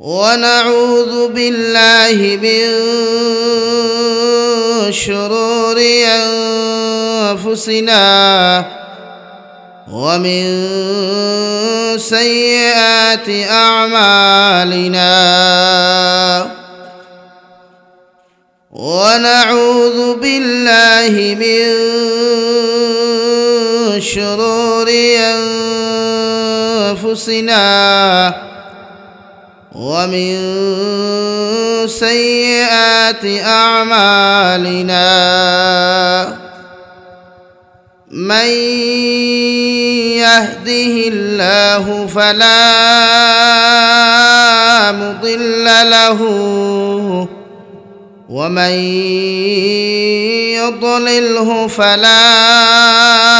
ونعوذ بالله من شرور أنفسنا ومن سيئات أعمالنا. ونعوذ بالله من شرور أنفسنا ومن سيئات أعمالنا من يهده الله فلا مضل له ومن يضلله فلا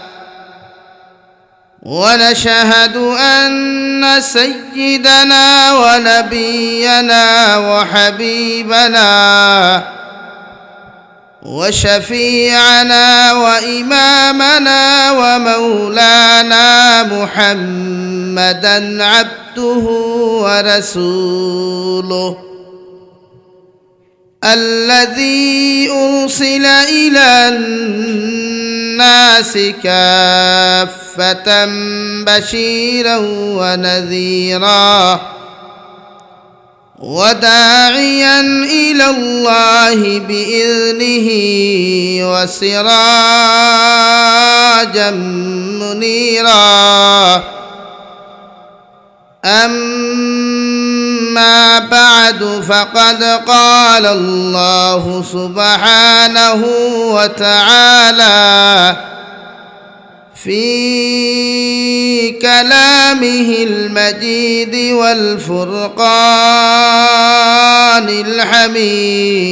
ونشهد أن سيدنا ونبينا وحبيبنا وشفيعنا وإمامنا ومولانا محمدا عبده ورسوله الذي أرسل إلى الناس كافه كافة بشيرا ونذيرا وداعيا إلى الله بإذنه وسراجا منيرا. أما بعد فقد قال الله سبحانه وتعالى في كلامه المجيد والفرقان الحميد.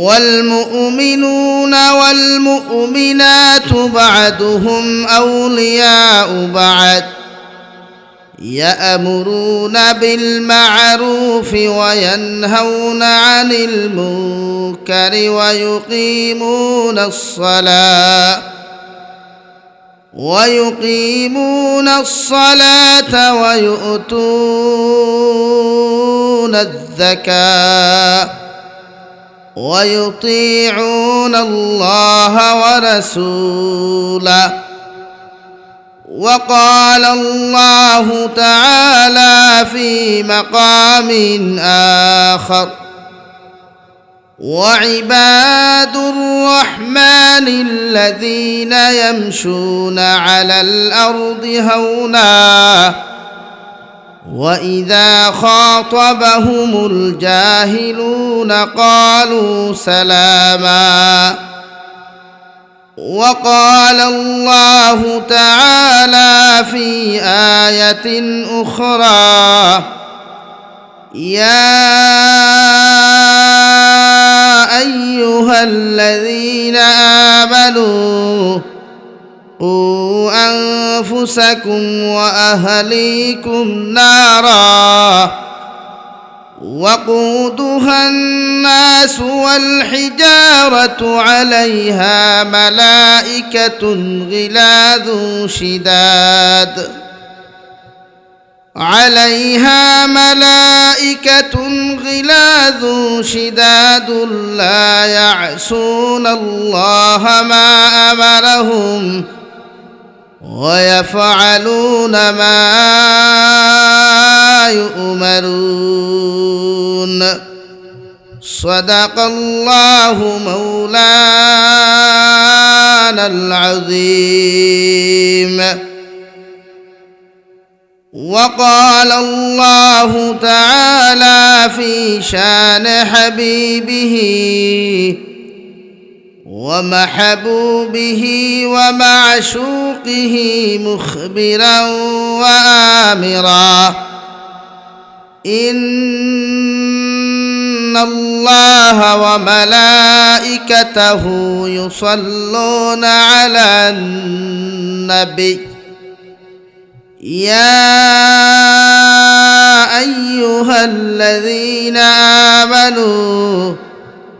والمؤمنون والمؤمنات بعدهم أولياء بعد يأمرون بالمعروف وينهون عن المنكر ويقيمون الصلاة ويقيمون الصلاة ويؤتون الزكاة ويطيعون الله ورسوله. وقال الله تعالى في مقام آخر وعباد الرحمن الذين يمشون على الأرض هونا واذا خاطبهم الجاهلون قالوا سلاما وقال الله تعالى في إيه أخرى يا ايها الذين امنوا قوا أنفسكم وأهليكم نارا وقودها الناس والحجارة عليها ملائكة غلاظ شداد عليها ملائكة غلاظ شداد لا يعصون الله ما أمرهم ويفعلون ما يؤمرون. صدق الله مولانا العظيم. وقال الله تعالى في شان حبيبه ومحبوبه ومعشوقه مخبرا وآمرا. إن الله وملائكته يصلون على النبي. يا أيها الذين آمنوا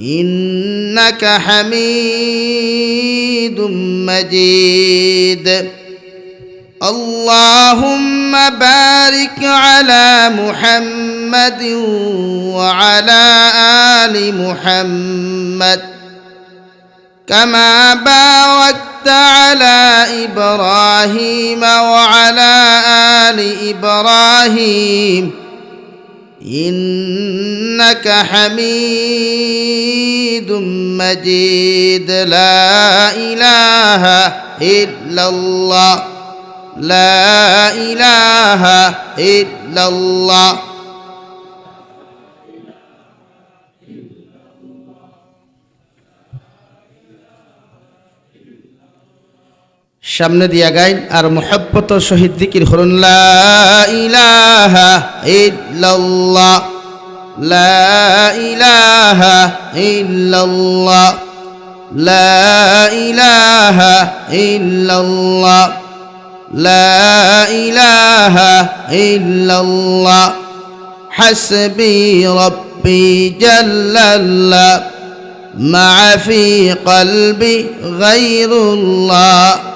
إنك حميد مجيد. اللهم بارك على محمد وعلى آل محمد. كما باركت على إبراهيم وعلى آل إبراهيم. إنك حميد مجيد. لا إله إلا الله. لا إله إلا الله. সামনে দিয়া গাইন আর মোহাব্বত শহীদ দিকির হরুন হাসবি রব্বি জল্লাল্লাহ মা ফি কলবি গাইরুল্লাহ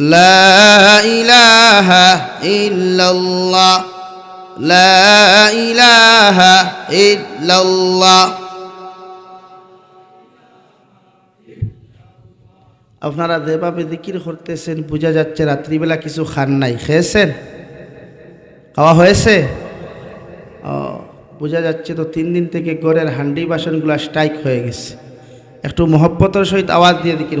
لا إله إلا الله لا إله إلا الله আপনারা যেভাবে জিকির করতেছেন বোঝা যাচ্ছে রাত্রিবেলা কিছু খান নাই খেয়েছেন খাওয়া হয়েছে ও বোঝা যাচ্ছে তো তিন দিন থেকে গড়ের হান্ডি বাসনগুলো স্ট্রাইক হয়ে গেছে একটু মহব্বতের সহিত আওয়াজ দিয়ে দিকির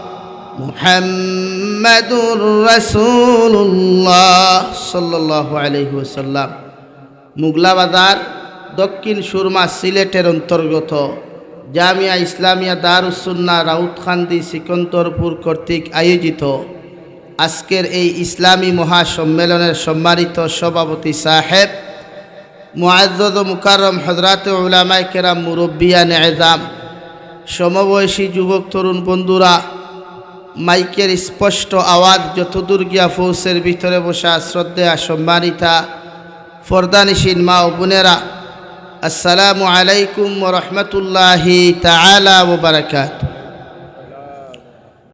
মুহাম্মাদুর রাসূলুল্লাহ সাল্লাল্লাহু আলাইহি ওয়াসাল্লাম। মুগলা বাজার দক্ষিণ সুরমা সিলেটের অন্তর্গত। জামিয়া ইসলামিয়া দারুসুন্না রাউতখান্দি সিকন্দরপুর কর্তৃক আয়োজিত। আজকের এই ইসলামী মহা সম্মেলনের সম্মানিত সভাপতি সাহেব মুআজ্জদ মুকাররম হযরত উলামায়ে কেরাম মুরব্বিয়ান এজাম সমবয়সী যুবক, তরুণ বন্ধুরা মাইকের স্পষ্ট আওয়াজ যতদূর গিয়া ফৌসের ভিতরে বসা শ্রদ্ধা সম্মানিতা ফরদানিসীন মা ও বোনেরা, আসসালামু আলাইকুম রহমতুল্লাহি তালা ও বারাকাত